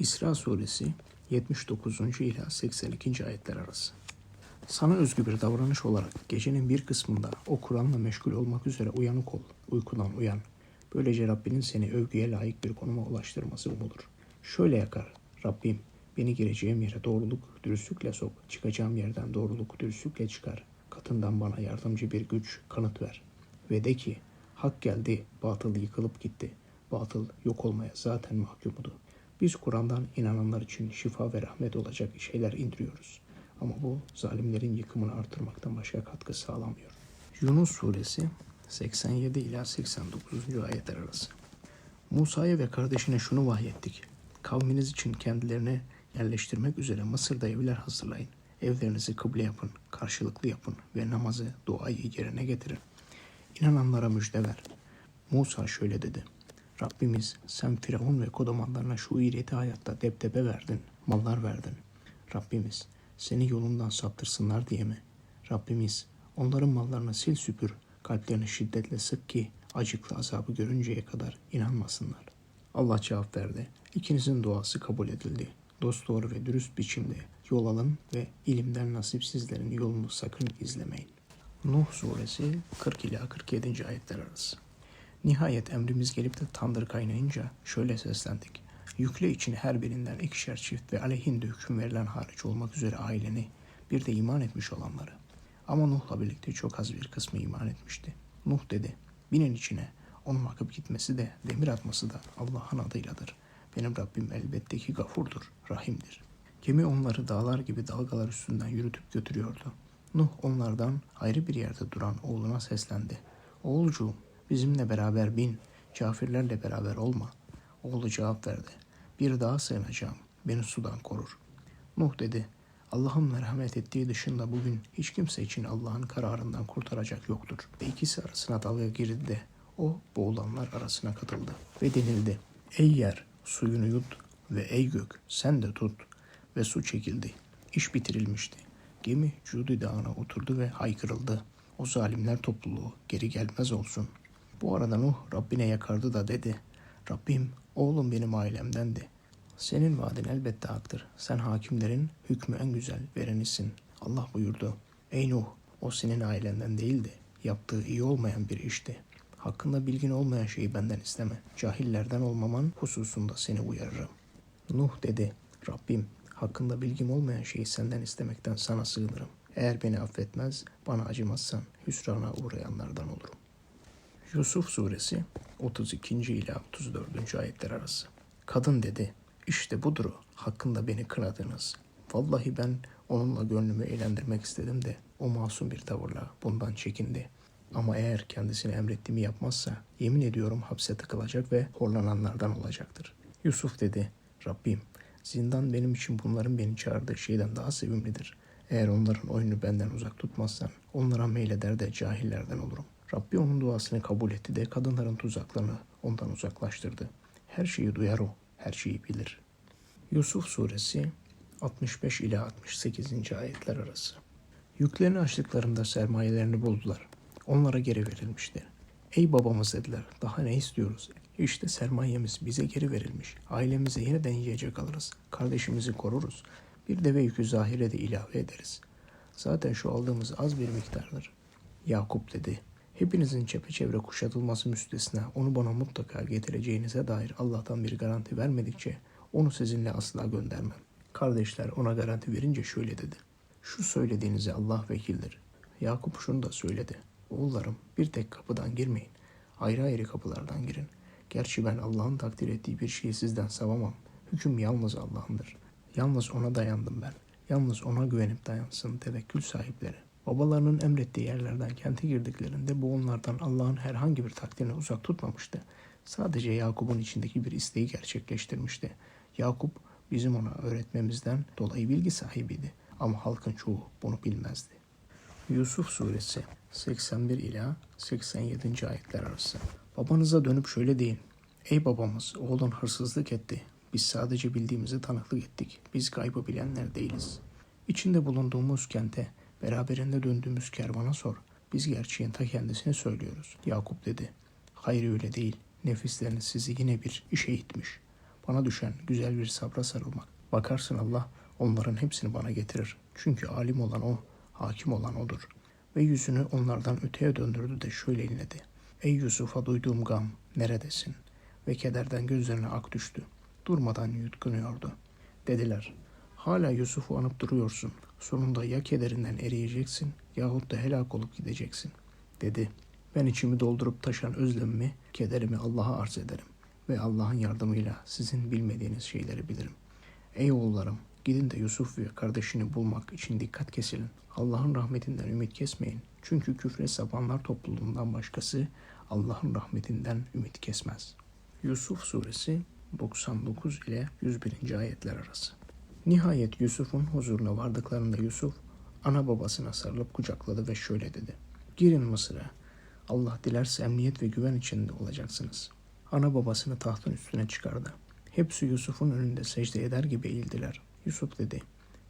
İsra suresi 79. ila 82. ayetler arası. Sana özgü bir davranış olarak gecenin bir kısmında o Kur'an'la meşgul olmak üzere uyanık ol, uykudan uyan. Böylece Rabbinin seni övgüye layık bir konuma ulaştırması umulur. Şöyle yakar, Rabbim beni gireceğim yere doğruluk, dürüstlükle sok, çıkacağım yerden doğruluk, dürüstlükle çıkar. Katından bana yardımcı bir güç, kanıt ver. Ve de ki, hak geldi, batıl yıkılıp gitti. Batıl yok olmaya zaten mahkumdu. Biz Kur'an'dan inananlar için şifa ve rahmet olacak şeyler indiriyoruz. Ama bu zalimlerin yıkımını artırmaktan başka katkı sağlamıyor. Yunus suresi 87 ila 89. ayetler arası. Musa'ya ve kardeşine şunu vahyettik. Kavminiz için kendilerine yerleştirmek üzere Mısır'da evler hazırlayın. Evlerinizi kıble yapın, karşılıklı yapın ve namazı, duayı yerine getirin. İnananlara müjde ver. Musa şöyle dedi. Rabbimiz sen Firavun ve kodamanlarına şu iğreti hayatta deptebe verdin, mallar verdin. Rabbimiz seni yolundan saptırsınlar diye mi? Rabbimiz onların mallarını sil süpür, kalplerini şiddetle sık ki acıklı azabı görünceye kadar inanmasınlar. Allah cevap verdi. İkinizin duası kabul edildi. Dosdoğru ve dürüst biçimde yol alın ve ilimden nasipsizlerin yolunu sakın izlemeyin. Nuh suresi 40 ila 47. ayetler arası. Nihayet emrimiz gelip de tandır kaynayınca şöyle seslendik. Yükle için her birinden ikişer çift ve aleyhinde hüküm verilen hariç olmak üzere aileni bir de iman etmiş olanları. Ama Nuh'la birlikte çok az bir kısmı iman etmişti. Nuh dedi, binin içine, onun akıp gitmesi de demir atması da Allah'ın adıyladır. Benim Rabbim elbette ki gafurdur, rahimdir. Gemi onları dağlar gibi dalgalar üstünden yürütüp götürüyordu. Nuh onlardan ayrı bir yerde duran oğluna seslendi. Oğulcuğum bizimle beraber bin, kafirlerle beraber olma. Oğlu cevap verdi. Bir dağa sığınacağım, beni sudan korur. Nuh dedi, Allah'ın merhamet ettiği dışında bugün hiç kimse için Allah'ın kararından kurtaracak yoktur. Ve ikisi arasına dalga girdi de o boğulanlar arasına katıldı. Ve denildi, ey yer suyunu yut ve ey gök sen de tut. Ve su çekildi. İş bitirilmişti. Gemi Cudi Dağı'na oturdu ve haykırıldı. O zalimler topluluğu geri gelmez olsun. Bu arada Nuh Rabbine yakardı da dedi. Rabbim oğlum benim ailemdendi. Senin vaadin elbette haktır. Sen hakimlerin hükmü en güzel verenisin. Allah buyurdu. Ey Nuh o senin ailenden değildi. Yaptığı iyi olmayan bir işti. Hakkında bilgin olmayan şeyi benden isteme. Cahillerden olmaman hususunda seni uyarırım. Nuh dedi. Rabbim hakkında bilgim olmayan şeyi senden istemekten sana sığınırım. Eğer beni affetmez, bana acımazsan hüsrana uğrayanlardan olurum. Yusuf suresi 32. ila 34. ayetler arası. Kadın dedi, işte budur hakkında beni kınadınız. Vallahi ben onunla gönlümü eğlendirmek istedim de o masum bir tavırla bundan çekindi. Ama eğer kendisine emrettiğimi yapmazsa yemin ediyorum hapse tıkılacak ve horlananlardan olacaktır. Yusuf dedi, Rabbim zindan benim için bunların beni çağırdığı şeyden daha sevimlidir. Eğer onların oyunu benden uzak tutmazsan onlara meyleder de cahillerden olurum. Rabbi onun duasını kabul etti de kadınların tuzaklarını ondan uzaklaştırdı. Her şeyi duyar o, her şeyi bilir. Yusuf suresi 65 ila 68. ayetler arası. Yüklerini açtıklarında sermayelerini buldular. Onlara geri verilmişti. Ey babamız dediler, daha ne istiyoruz? İşte sermayemiz bize geri verilmiş. Ailemize yeniden yiyecek alırız. Kardeşimizi koruruz. Bir deve yükü zahire de ilave ederiz. Zaten şu aldığımız az bir miktardır. Yakup dedi. Hepinizin çepeçevre kuşatılması müstesna onu bana mutlaka getireceğinize dair Allah'tan bir garanti vermedikçe onu sizinle asla göndermem. Kardeşler ona garanti verince şöyle dedi. Şu söylediğinize Allah vekildir. Yakup şunu da söyledi. Oğullarım bir tek kapıdan girmeyin. Ayrı ayrı kapılardan girin. Gerçi ben Allah'ın takdir ettiği bir şeyi sizden savamam. Hüküm yalnız Allah'ındır. Yalnız ona dayandım ben. Yalnız ona güvenip dayansın tevekkül sahipleri. Babalarının emrettiği yerlerden kente girdiklerinde bu onlardan Allah'ın herhangi bir takdirini uzak tutmamıştı. Sadece Yakup'un içindeki bir isteği gerçekleştirmişti. Yakup bizim ona öğretmemizden dolayı bilgi sahibiydi. Ama halkın çoğu bunu bilmezdi. Yusuf suresi 81 ila 87. ayetler arası. Babanıza dönüp şöyle deyin. Ey babamız oğlun hırsızlık etti. Biz sadece bildiğimizi tanıklık ettik. Biz kaybı bilenler değiliz. İçinde bulunduğumuz kente, beraberinde döndüğümüz kervana sor. Biz gerçeğin ta kendisini söylüyoruz. Yakup dedi. Hayır öyle değil. Nefisleriniz sizi yine bir işe itmiş. bana düşen güzel bir sabra sarılmak. Bakarsın Allah onların hepsini bana getirir. Çünkü alim olan o, hakim olan odur. Ve yüzünü onlardan öteye döndürdü de şöyle inledi. Ey Yusuf'a duyduğum gam, neredesin? Ve kederden gözlerine ak düştü. Durmadan yutkunuyordu. Dediler, hala Yusuf'u anıp duruyorsun. Sonunda ya kederinden eriyeceksin yahut da helak olup gideceksin. Dedi, ben içimi doldurup taşan özlemimi, kederimi Allah'a arz ederim. Ve Allah'ın yardımıyla sizin bilmediğiniz şeyleri bilirim. Ey oğullarım, gidin de Yusuf ve kardeşini bulmak için dikkat kesilin. Allah'ın rahmetinden ümit kesmeyin. Çünkü küfre sapanlar topluluğundan başkası Allah'ın rahmetinden ümit kesmez. Yusuf suresi 99 ile 101. ayetler arası. Nihayet Yusuf'un huzuruna vardıklarında Yusuf ana babasına sarılıp kucakladı ve şöyle dedi. Girin Mısır'a. Allah dilerse emniyet ve güven içinde olacaksınız. Ana babasını tahtın üstüne çıkardı. Hepsi Yusuf'un önünde secde eder gibi eğildiler. Yusuf dedi,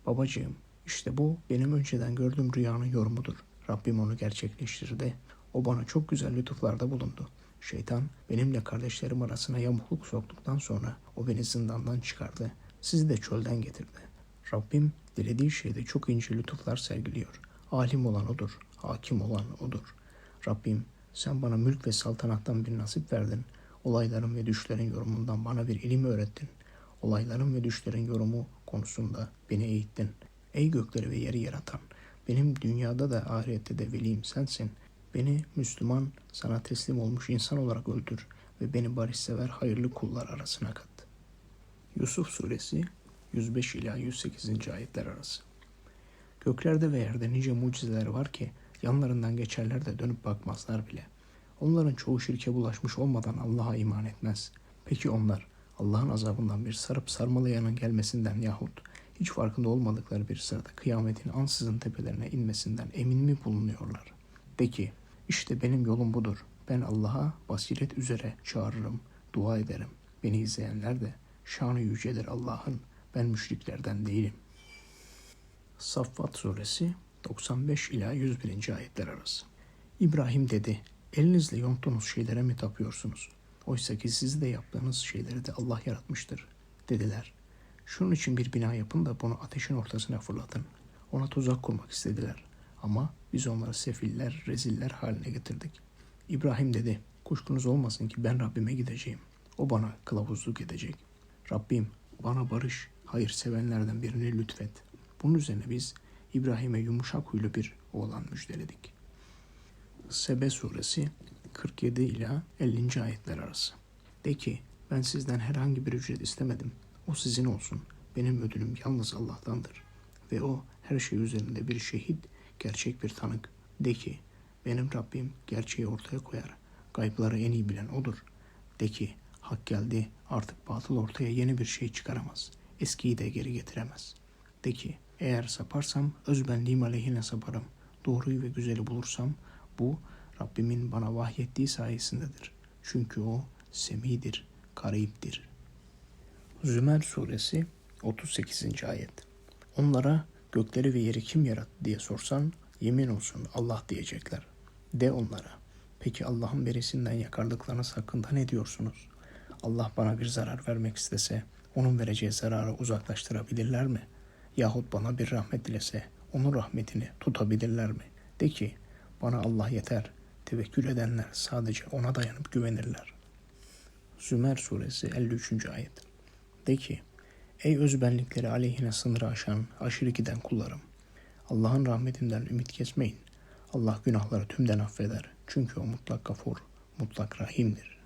babacığım işte bu benim önceden gördüğüm rüyanın yorumudur. Rabbim onu gerçekleştirdi. O bana çok güzel lütuflarda bulundu. Şeytan benimle kardeşlerim arasına yamukluk soktuktan sonra o beni zindandan çıkardı. Sizi de çölden getirdi. Rabbim dilediği şeyde çok ince lütuflar sergiliyor. Alim olan odur, hakim olan odur. Rabbim sen bana mülk ve saltanattan bir nasip verdin. Olayların ve düşlerin yorumundan bana bir ilim öğrettin. Olayların ve düşlerin yorumu konusunda beni eğittin. Ey gökleri ve yeri yaratan, benim dünyada da ahirette de velim sensin. Beni Müslüman, sana teslim olmuş insan olarak öldür ve beni barışsever hayırlı kullar arasına kat. Yusuf Suresi 105 ila 108. ayetler arası. Göklerde ve yerde nice mucizeler var ki yanlarından geçerler de dönüp bakmazlar bile. Onların çoğu şirke bulaşmış olmadan Allah'a iman etmez. Peki onlar Allah'ın azabından bir sarıp sarmalayanın gelmesinden yahut hiç farkında olmadıkları bir sırada kıyametin ansızın tepelerine inmesinden emin mi bulunuyorlar? De ki, işte benim yolum budur. Ben Allah'a basiret üzere çağırırım, dua ederim. Beni izleyenler de şanı yücedir Allah'ın. Ben müşriklerden değilim. Saffat suresi 95 ila 101. ayetler arası. İbrahim dedi, elinizle yonttuğunuz şeylere mi tapıyorsunuz? Oysa ki siz de yaptığınız şeyleri de Allah yaratmıştır. Dediler, şunun için bir bina yapın da bunu ateşin ortasına fırlatın. Ona tuzak kurmak istediler. Ama biz onları sefiller, reziller haline getirdik. İbrahim dedi, kuşkunuz olmasın ki ben Rabbime gideceğim. O bana kılavuzluk edecek. Rabbim bana barış, hayır sevenlerden birini lütfet. Bunun üzerine biz İbrahim'e yumuşak huylu bir oğlan müjdeledik. Sebe suresi 47 ila 50. ayetler arası. De ki ben sizden herhangi bir ücret istemedim. O sizin olsun. Benim ödülüm yalnız Allah'tandır. Ve o her şey üzerinde bir şehit, gerçek bir tanık. De ki benim Rabbim gerçeği ortaya koyar. Gaybları en iyi bilen odur. De ki hak geldi artık batıl ortaya yeni bir şey çıkaramaz. Eskiyi de geri getiremez. De ki eğer saparsam özbenliğim aleyhine saparım. Doğruyu ve güzeli bulursam bu Rabbimin bana vahyettiği sayesindedir. Çünkü o semidir, kariptir. Zümer suresi 38. ayet. Onlara gökleri ve yeri kim yarattı diye sorsan yemin olsun Allah diyecekler. De onlara peki Allah'ın berisinden yakardıklarınız hakkında ne diyorsunuz? Allah bana bir zarar vermek istese onun vereceği zararı uzaklaştırabilirler mi? Yahut bana bir rahmet dilese onun rahmetini tutabilirler mi? De ki bana Allah yeter. Tevekkül edenler sadece ona dayanıp güvenirler. Zümer suresi 53. ayet. De ki ey özbenlikleri aleyhine sınırı aşan aşırı giden kullarım. Allah'ın rahmetinden ümit kesmeyin. Allah günahları tümden affeder. Çünkü o mutlak gafur, mutlak rahimdir.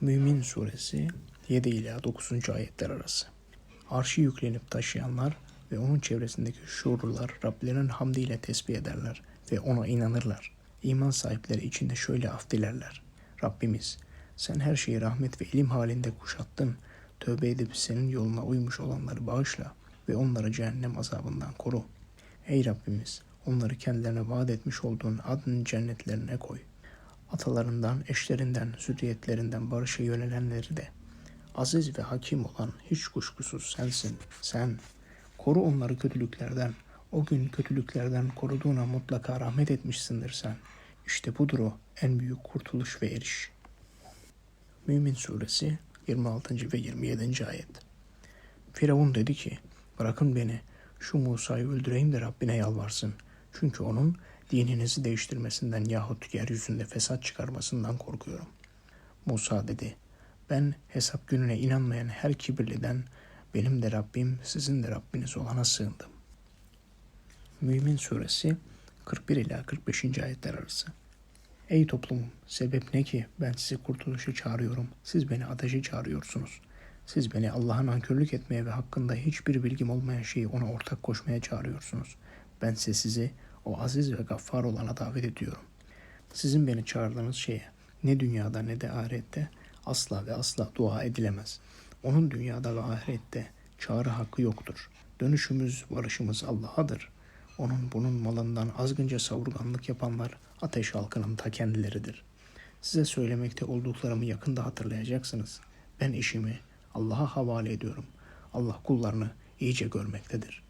Mümin suresi 7 ila 9. ayetler arası. Arşı yüklenip taşıyanlar ve onun çevresindeki şuurlular Rablerinin hamdiyle tesbih ederler ve ona inanırlar. İman sahipleri içinde şöyle af dilerler. Rabbimiz sen her şeyi rahmet ve ilim halinde kuşattın. Tövbe edip senin yoluna uymuş olanları bağışla ve onları cehennem azabından koru. Ey Rabbimiz onları kendilerine vaat etmiş olduğun adın cennetlerine koy. Atalarından, eşlerinden, zürriyetlerinden barışa yönelenleri de aziz ve hakim olan hiç kuşkusuz sensin. Sen koru onları kötülüklerden. O gün kötülüklerden koruduğuna mutlaka rahmet etmişsindir sen. İşte budur o en büyük kurtuluş ve eriş. Mümin Suresi 26. ve 27. ayet. Firavun dedi ki, bırakın beni, şu Musa'yı öldüreyim de Rabbine yalvarsın. Çünkü onun dininizi değiştirmesinden yahut yeryüzünde fesat çıkarmasından korkuyorum. Musa dedi, ben hesap gününe inanmayan her kibirliden benim de Rabbim sizin de Rabbiniz olana sığındım. Mümin Suresi 41 ila 45. ayetler arası. Ey toplumum, sebep ne ki ben sizi kurtuluşa çağırıyorum, siz beni ateşe çağırıyorsunuz. Siz beni Allah'a nankörlük etmeye ve hakkında hiçbir bilgim olmayan şeyi ona ortak koşmaya çağırıyorsunuz. Bense sizi o aziz ve gaffar olana davet ediyorum. Sizin beni çağırdığınız şeye ne dünyada ne de ahirette asla ve asla dua edilemez. Onun dünyada ve ahirette çağrı hakkı yoktur. Dönüşümüz, varışımız Allah'adır. Onun bunun malından azgınca savurganlık yapanlar ateş halkının ta kendileridir. Size söylemekte olduklarımı yakında hatırlayacaksınız. Ben işimi Allah'a havale ediyorum. Allah kullarını iyice görmektedir.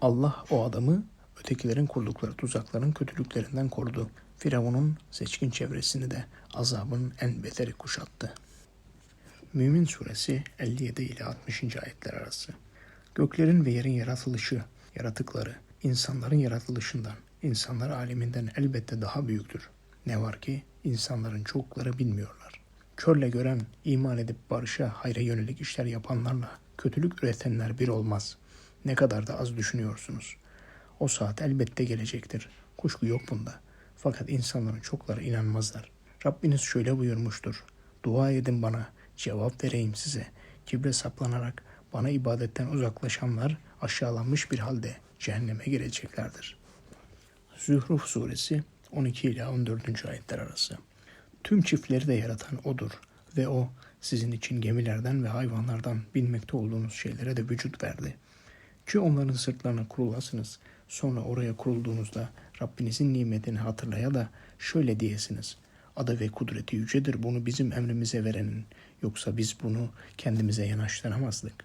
Allah o adamı ötekilerin kurdukları tuzakların kötülüklerinden korudu. Firavun'un seçkin çevresini de azabın en beteri kuşattı. Mümin Suresi 57 ile 60. ayetler arası. Göklerin ve yerin yaratılışı, yaratıkları, insanların yaratılışından, insanlar aleminden elbette daha büyüktür. Ne var ki insanların çokları bilmiyorlar. Körle gören, iman edip barışa, hayra yönelik işler yapanlarla kötülük üretenler bir olmaz. Ne kadar da az düşünüyorsunuz. O saat elbette gelecektir. Kuşku yok bunda. Fakat insanların çokları inanmazlar. Rabbiniz şöyle buyurmuştur. Dua edin bana, cevap vereyim size. Kibre saplanarak bana ibadetten uzaklaşanlar aşağılanmış bir halde cehenneme gireceklerdir. Zühruf suresi 12 ile 14. ayetler arası. Tüm çiftleri de yaratan odur ve o sizin için gemilerden ve hayvanlardan bilmekte olduğunuz şeylere de vücut verdi. Ki onların sırtlarına kurulasınız. Sonra oraya kurulduğunuzda Rabbinizin nimetini hatırlaya da şöyle diyesiniz. Adı ve kudreti yücedir bunu bizim emrimize verenin. Yoksa biz bunu kendimize yanaştıramazdık.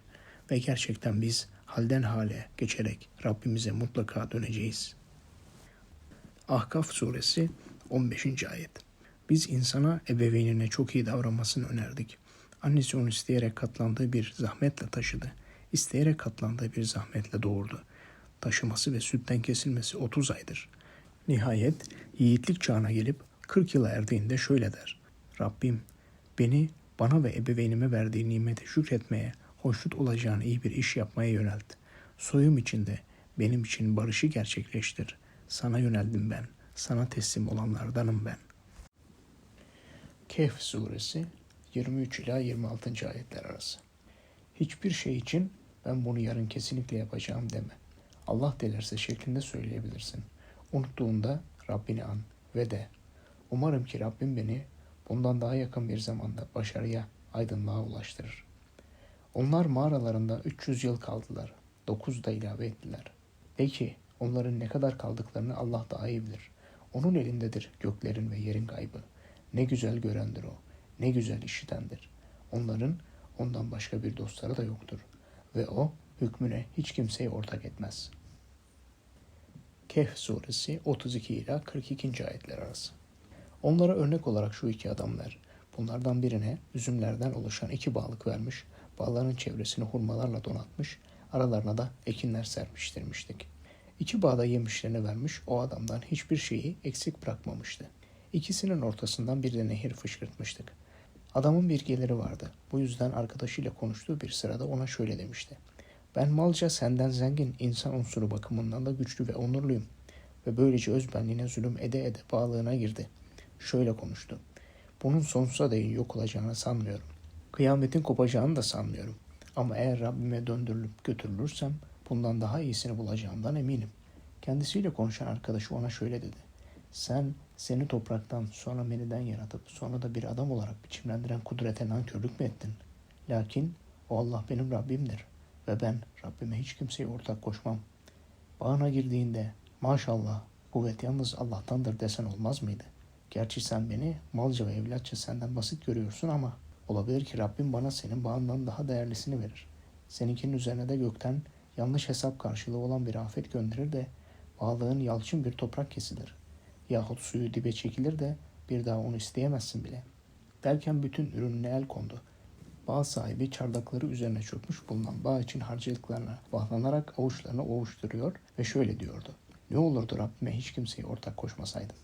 Ve gerçekten biz halden hale geçerek Rabbimize mutlaka döneceğiz. Ahkaf suresi 15. ayet. Biz insana ebeveynine çok iyi davranmasını önerdik. Annesi onu isteyerek katlandığı bir zahmetle taşıdı. İsteyerek katlandığı bir zahmetle doğurdu. Taşıması ve sütten kesilmesi 30 aydır. Nihayet yiğitlik çağına gelip 40 yıla erdiğinde şöyle der. Rabbim beni bana ve ebeveynime verdiği nimete şükretmeye, hoşnut olacağın iyi bir iş yapmaya yönelt. Soyum içinde benim için barışı gerçekleştir. Sana yöneldim ben. Sana teslim olanlardanım ben. Kehf suresi 23 ila 26. ayetler arası. Hiçbir şey için ben bunu yarın kesinlikle yapacağım deme. Allah dilerse şeklinde söyleyebilirsin. Unuttuğunda Rabbini an ve de umarım ki Rabbim beni bundan daha yakın bir zamanda başarıya, aydınlığa ulaştırır. Onlar mağaralarında 300 yıl kaldılar. 9 da ilave ettiler. De ki onların ne kadar kaldıklarını Allah daha iyi bilir. Onun elindedir göklerin ve yerin gaybı. Ne güzel görendir o. Ne güzel işitendir. Onların ondan başka bir dostları da yoktur. Ve o hükmüne hiç kimseyi ortak etmez. Kehf suresi 32 ila 42. ayetler arası. Onlara örnek olarak şu iki adam ver. Bunlardan birine üzümlerden oluşan iki bağlık vermiş, bağların çevresini hurmalarla donatmış, aralarına da ekinler serpiştirmiştik. İki bağda yemişlerini vermiş, o adamdan hiçbir şeyi eksik bırakmamıştı. İkisinin ortasından bir de nehir fışkırtmıştık. Adamın bir geliri vardı. Bu yüzden arkadaşıyla konuştuğu bir sırada ona şöyle demişti. Ben malca senden zengin, insan unsuru bakımından da güçlü ve onurluyum. Ve böylece özbenliğine zulüm ede ede bağlığına girdi. Şöyle konuştu. Bunun sonsuza değin yok olacağını sanmıyorum. Kıyametin kopacağını da sanmıyorum. Ama eğer Rabbime döndürülüp götürülürsem bundan daha iyisini bulacağımdan eminim. Kendisiyle konuşan arkadaşı ona şöyle dedi. Sen seni topraktan sonra meniden yaratıp sonra da bir adam olarak biçimlendiren kudrete nankörlük mü ettin? Lakin o Allah benim Rabbimdir ve ben Rabbime hiç kimseye ortak koşmam. Bağına girdiğinde maşallah kuvvet yalnız Allah'tandır desen olmaz mıydı? Gerçi sen beni malca ve evlatça senden basit görüyorsun ama olabilir ki Rabbim bana senin bağından daha değerlisini verir. Seninkinin üzerine de gökten yanlış hesap karşılığı olan bir afet gönderir de bağlığın yalçın bir toprak kesilir. Yahut suyu dibe çekilir de bir daha onu isteyemezsin bile. Derken bütün ürününe el kondu. Bağ sahibi çardakları üzerine çökmüş bulunan bağ için harcadıklarına bağlanarak avuçlarını ovuşturuyor ve şöyle diyordu. Ne olurdu Rabbime hiç kimseyi ortak koşmasaydım.